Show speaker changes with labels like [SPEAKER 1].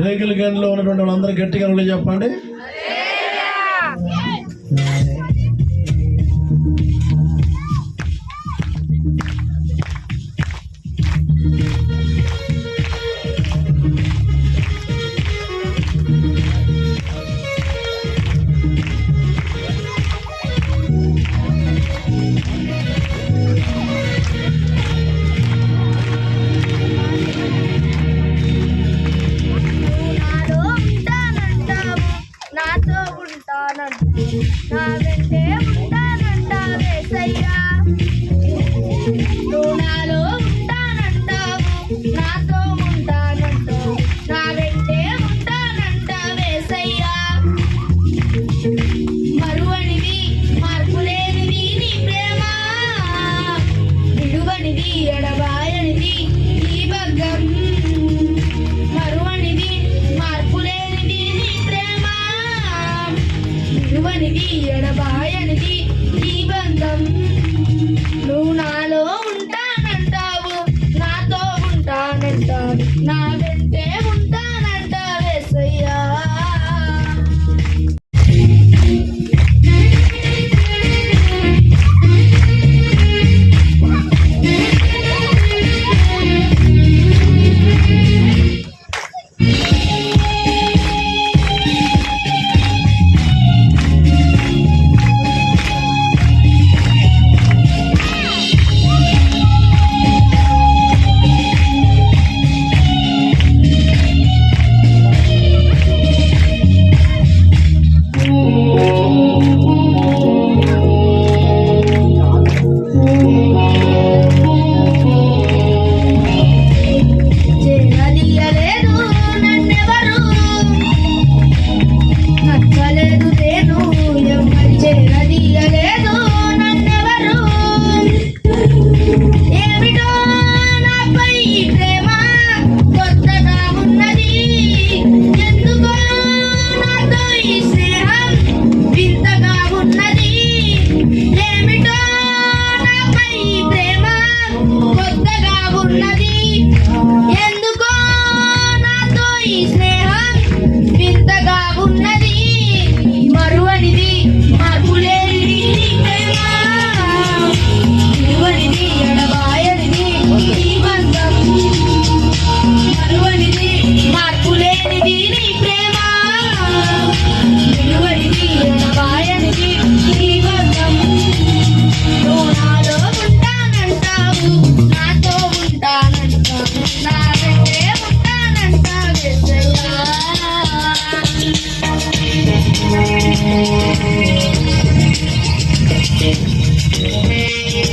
[SPEAKER 1] రేగులు గన్లో ఉన్నటువంటి వాళ్ళందరూ గట్టిగా చెప్పండి.
[SPEAKER 2] ఎడబాయనిది ఈ భగ్గం మరువనిది మార్పులేనిది నీ ప్రేమ. విలువనిది ఎడబాయనిది ఈ బంధం. నువ్వు నా She's Thank